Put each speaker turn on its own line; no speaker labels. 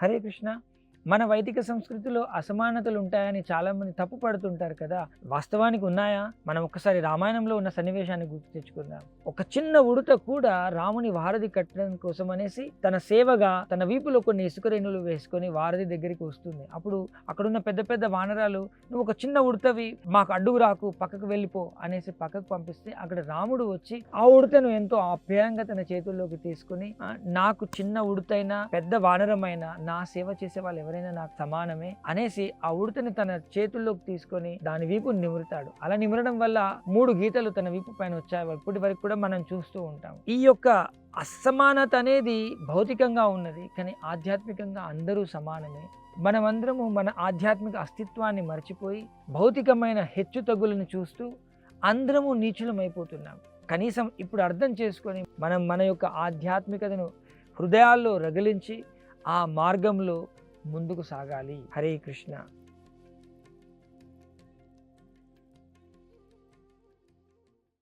హరే కృష్ణ మన వైదిక సంస్కృతిలో అసమానతలు ఉంటాయని చాలామంది తప్పు పడుతుంటారు కదా. వాస్తవానికి ఉన్నాయా? మనం ఒక్కసారి రామాయణంలో ఉన్న సన్నివేశాన్ని గుర్తు తెచ్చుకుందాం. ఒక చిన్న ఉడత కూడా రాముని వారధి కట్టడం కోసం అనేసి తన సేవగా తన వీపులో కొన్ని ఇసుక రేణులు వేసుకొని వారధి దగ్గరికి వస్తుంది. అప్పుడు అక్కడున్న పెద్ద పెద్ద వానరాలు నువ్వు ఒక చిన్న ఉడతవి మాకు అడ్డుకు రాకు పక్కకు వెళ్ళిపో అనేసి పక్కకు పంపిస్తే అక్కడ రాముడు వచ్చి ఆ ఉడతను ఎంతో ఆప్యాయంగా తన చేతుల్లోకి తీసుకుని నాకు చిన్న ఉడతైనా పెద్ద వానరమైనా నా సేవ చేసే వాళ్ళు ఎవరైనా నాకు సమానమే అనేసి ఆ ఉడతని తన చేతుల్లోకి తీసుకొని దాని వీపు నిమురుతాడు. అలా నిమరడం వల్ల మూడు గీతలు తన వీపు పైన వచ్చాయి. ఇప్పటి వరకు కూడా మనం చూస్తూ ఉంటాం. ఈ యొక్క అసమానత అనేది భౌతికంగా ఉన్నది కానీ ఆధ్యాత్మికంగా అందరూ సమానమే. మనమందరము మన ఆధ్యాత్మిక అస్తిత్వాన్ని మర్చిపోయి భౌతికమైన హెచ్చు తగ్గులను చూస్తూ అందరము నీచులమైపోతున్నాం. కనీసం ఇప్పుడు అర్థం చేసుకొని మనం మన యొక్క ఆధ్యాత్మికతను హృదయాల్లో రగిలించి ఆ మార్గంలో ముందుకు సాగాలి. హరే కృష్ణ.